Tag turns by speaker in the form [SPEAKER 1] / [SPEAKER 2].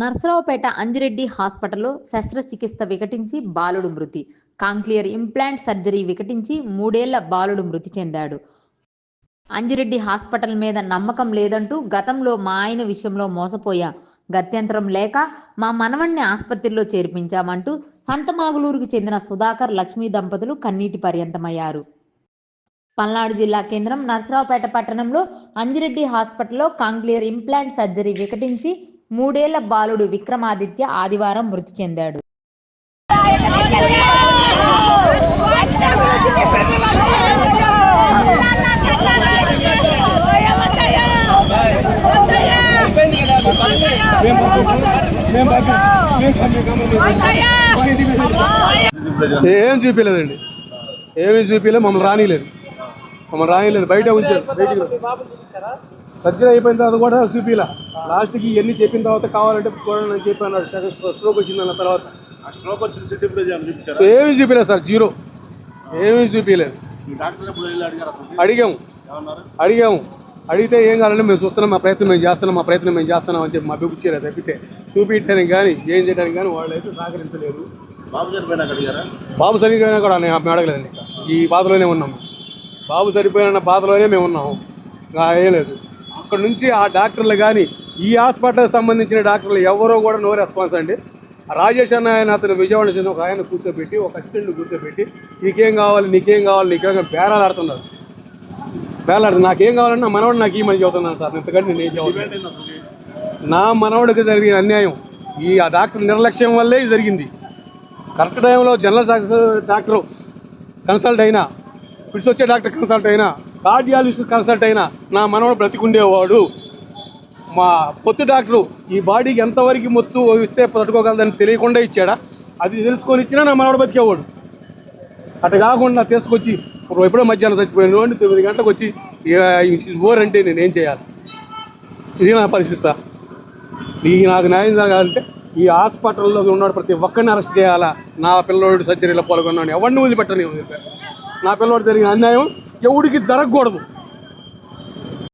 [SPEAKER 1] నర్సరావుపేట అంజిరెడ్డి హాస్పిటల్లో శస్త్రచికిత్స వికటించి బాలుడు మృతి. కాంక్లియర్ ఇంప్లాంట్ సర్జరీ వికటించి మూడేళ్ళ బాలుడు మృతి చెందాడు. అంజిరెడ్డి హాస్పిటల్ మీద నమ్మకం లేదంటూ గతంలో మా ఆయన విషయంలో మోసపోయా. గత్యంతరం లేక మా మనవణ్ణి ఆసుపత్రిలో చేర్పించామంటూ సంతమాగులూరుకు చెందిన సుధాకర్ లక్ష్మీ దంపతులు కన్నీటి పర్యంతమయ్యారు. పల్నాడు జిల్లా కేంద్రం నర్సరావుపేట పట్టణంలో అంజిరెడ్డి హాస్పిటల్లో కాంక్లియర్ ఇంప్లాంట్ సర్జరీ వికటించి మూడేళ్ళ బాలుడు విక్రమాదిత్య ఆదివారం మృతి చెందాడు.
[SPEAKER 2] ఏం చూపించలేదండి ఏమీ చూపించలేదు మమ్మల్ని రానిలేదు మమ్మల్ని రానిలేదు బయట ఉంచారు బయటికి సర్జరీ అయిపోయిన తర్వాత కూడా చూపిలా లాస్ట్కి ఇవన్నీ చెప్పిన తర్వాత కావాలంటే చూడండి అని చెప్పి అన్నాడు. సెకండ్ స్ట్రోక్ వచ్చిందన్న తర్వాత.
[SPEAKER 3] ఆ స్ట్రోక్ సీసీ ఫుటేజ్ చూపించారా?
[SPEAKER 2] ఏమీ చూపించలేదు సార్ జీరో. ఏమీ చూపించలేదు. అడిగాము. అడిగాము. అడిగితే ఏం కావాలంటే మేము చూస్తున్నాం మా ప్రయత్నం మేము చేస్తున్నాం మా ప్రయత్నం మేము చేస్తున్నాం అని చెప్పి మా బిగుచ్చేయలేదు తప్పితే చూపించడానికి కానీ ఏం చేయడానికి కానీ వాళ్ళు అయితే సహకరించలేదు.
[SPEAKER 3] బాబు చనిపోయినాక అడిగారా?
[SPEAKER 2] బాబు సరిపోయినా కూడా నేను మేము అడగలేదండి. ఇంకా ఈ బాధలోనే ఉన్నాం బాబు సరిపోయిన బాధలోనే మేము ఉన్నాము. ఏం లేదు. అక్కడ నుంచి ఆ డాక్టర్లు కానీ ఈ హాస్పిటల్కి సంబంధించిన డాక్టర్లు ఎవరో కూడా నో రెస్పాన్స్ అండి. రాజేష్ అన్న ఆయన అతను విజయవాడ చెందిన ఒక ఆయన కూర్చోబెట్టి ఒక అసిస్టెంట్ కూర్చోబెట్టి నీకేం కావాలి నీకేం కావాలి నీకేం బేరాలు ఆడుతున్నారు. బేరాలు నాకేం కావాలన్నా మనవాడు నాకు ఈ మని చెబుతున్నాను సార్. ఇంతకంటే నేను ఏం చెబుతాను నా మనవడికి జరిగిన అన్యాయం ఈ ఆ డాక్టర్ నిర్లక్ష్యం వల్లే జరిగింది. కరెక్ట్ టైంలో జనరల్ డాక్టర్ డాక్టర్ కన్సల్ట్ అయినా ఫిట్స్ వచ్చే డాక్టర్ కన్సల్ట్ అయినా కార్డియాలజిస్ట్ కన్సల్ట్ అయిన నా మనవడు బ్రతికుండేవాడు. మా పొత్తు డాక్టరు ఈ బాడీకి ఎంతవరకు మొత్తు ఇస్తే తట్టుకోగలదని తెలియకుండా ఇచ్చాడా? అది తెలుసుకొని ఇచ్చినా నా మనవడు బతికేవాడు. అటు కాకుండా తీసుకొచ్చి ఇప్పుడు ఎప్పుడో మధ్యాహ్నం చచ్చిపోయిన రోజు తొమ్మిది గంటలకు వచ్చి ఓరంటే అంటే నేను ఏం చేయాలి? ఇది నా పరిస్థితి ఈ నాకు న్యాయం జరగాలంటే ఈ హాస్పిటల్లో ఉన్నాడు ప్రతి ఒక్కరిని అరెస్ట్ చేయాలా? నా పిల్లోడు సర్జరీలో పాల్గొన్నాడు. ఎవరిని వదిలిపెట్టని నా పిల్లోడు జరిగిన అన్యాయం ఎవడికి జరగకూడదు.